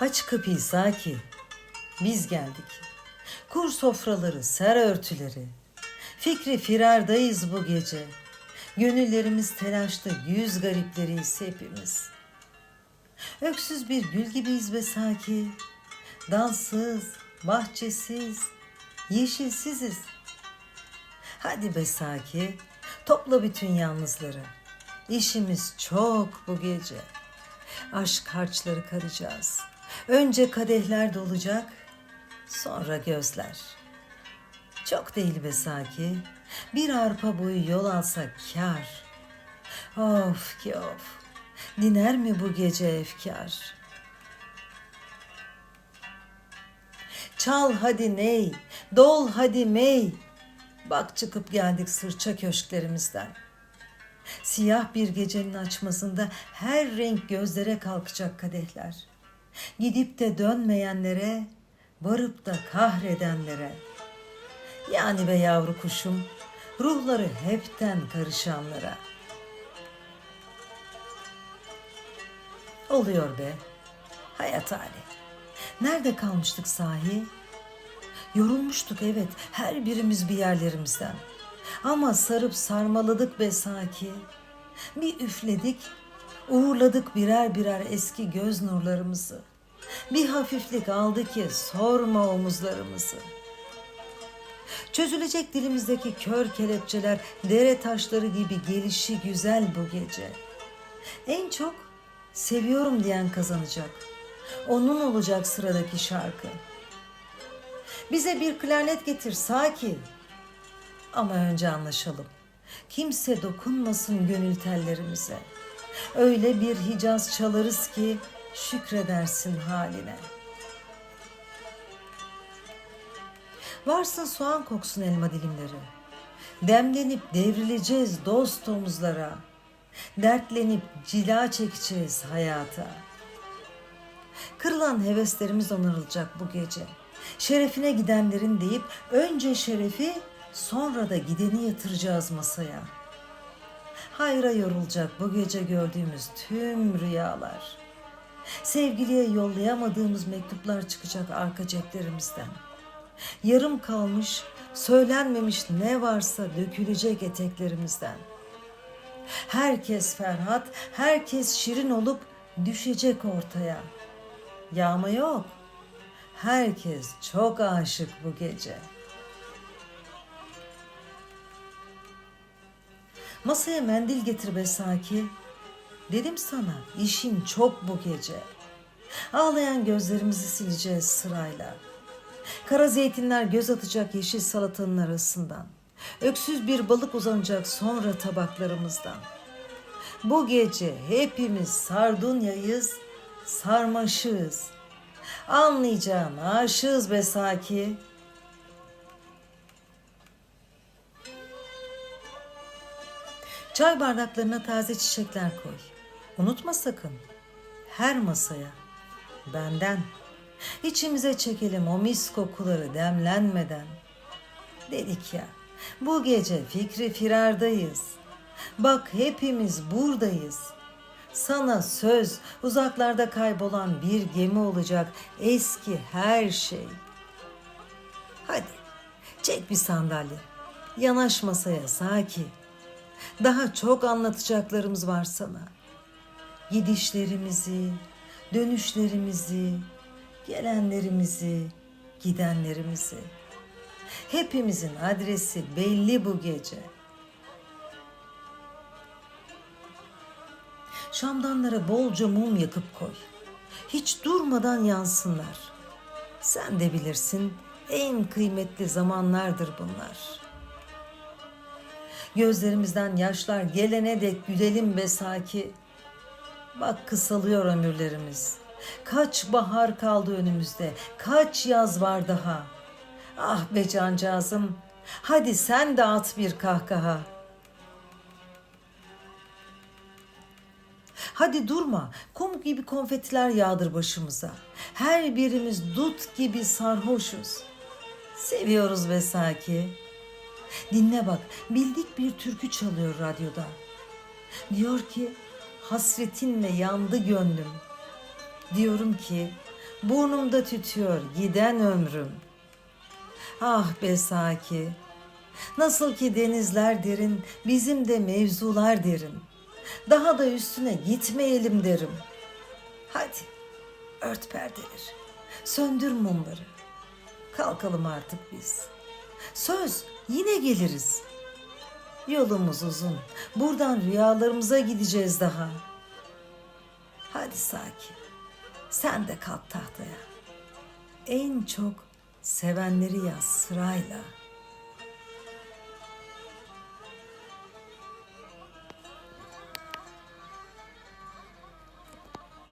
Aç kapıyı Saki. Biz geldik. Kur sofraları, ser örtüleri. Fikri firardayız bu gece. Gönüllerimiz telaşta, yüz garipleriyiz hepimiz. Öksüz bir gül gibiyiz be Saki. Dalsız, bahçesiz, yeşilsiziz. Hadi be Saki, topla bütün yalnızları. İşimiz çok bu gece. Aşk harçları karacağız. Önce kadehler dolacak, sonra gözler. Çok değil be Saki. Bir arpa boyu yol alsak kar. Of ki of. Diner mi bu gece efkar? Çal hadi ney, dol hadi mey. Bak çıkıp geldik sırça köşklerimizden. Siyah bir gecenin açmasında her renk gözlere kalkacak kadehler. Gidip de dönmeyenlere, varıp da kahredenlere. Yani be yavru kuşum, ruhları hepten karışanlara. Oluyor be, hayat hali. Nerede kalmıştık sahi? Yorulmuştuk evet, her birimiz bir yerlerimizden. Ama sarıp sarmaladık be Saki. Bir üfledik, uğurladık birer birer eski göz nurlarımızı. Bir hafiflik aldı ki sorma omuzlarımızı. Çözülecek dilimizdeki kör kelepçeler dere taşları gibi gelişi güzel bu gece. En çok seviyorum diyen kazanacak. Onun olacak sıradaki şarkı. Bize bir klarnet getir Saki. Ama önce anlaşalım. Kimse dokunmasın gönül tellerimize. Öyle bir Hicaz çalarız ki şükredersin haline. Varsın soğan koksun elma dilimleri. Demlenip devrileceğiz dost omuzlara. Dertlenip cila çekeceğiz hayata. Kırılan heveslerimiz onarılacak bu gece. Şerefine gidenlerin deyip önce şerefi sonra da gideni yatıracağız masaya. Hayra yorulacak bu gece gördüğümüz tüm rüyalar. Sevgiliye yollayamadığımız mektuplar çıkacak arka ceplerimizden. Yarım kalmış, söylenmemiş ne varsa dökülecek eteklerimizden. Herkes Ferhat, herkes şirin olup düşecek ortaya. Yağma yok. Herkes çok aşık bu gece. Masaya mendil getir be Saki. Dedim sana işin çok bu gece. Ağlayan gözlerimizi sileceğiz sırayla. Kara zeytinler göz atacak yeşil salatanın arasından. Öksüz bir balık uzanacak sonra tabaklarımızdan. Bu gece hepimiz sardunyayız, sarmaşığız. Anlayacağın aşığız be Saki. Çay bardaklarına taze çiçekler koy. Unutma sakın. Her masaya. Benden. İçimize çekelim o mis kokuları demlenmeden. Dedik ya. Bu gece fikri firardayız. Bak hepimiz buradayız. Sana söz uzaklarda kaybolan bir gemi olacak eski her şey. Hadi çek bir sandalye. Yanaş masaya Saki. Daha çok anlatacaklarımız var sana. Gidişlerimizi, dönüşlerimizi, gelenlerimizi, gidenlerimizi. Hepimizin adresi belli bu gece. Şamdanlara bolca mum yakıp koy. Hiç durmadan yansınlar. Sen de bilirsin en kıymetli zamanlardır bunlar. Gözlerimizden yaşlar gelene dek gülelim be Saki. Bak kısalıyor ömürlerimiz. Kaç bahar kaldı önümüzde, kaç yaz var daha. Ah be cancağızım, hadi sen de at bir kahkaha. Hadi durma, kum gibi konfetiler yağdır başımıza. Her birimiz dut gibi sarhoşuz. Seviyoruz be Saki. Dinle bak, bildik bir türkü çalıyor radyoda. Diyor ki, hasretinle yandı gönlüm. Diyorum ki, burnumda tütüyor giden ömrüm. Ah be Saki, nasıl ki denizler derin, bizim de mevzular derin. Daha da üstüne gitmeyelim derim. Hadi ört perdeleri, söndür mumları. Kalkalım artık biz. Söz yine geliriz. Yolumuz uzun. Buradan rüyalarımıza gideceğiz daha. Hadi Saki. Sen de kalk tahtaya. En çok sevenleri yaz sırayla.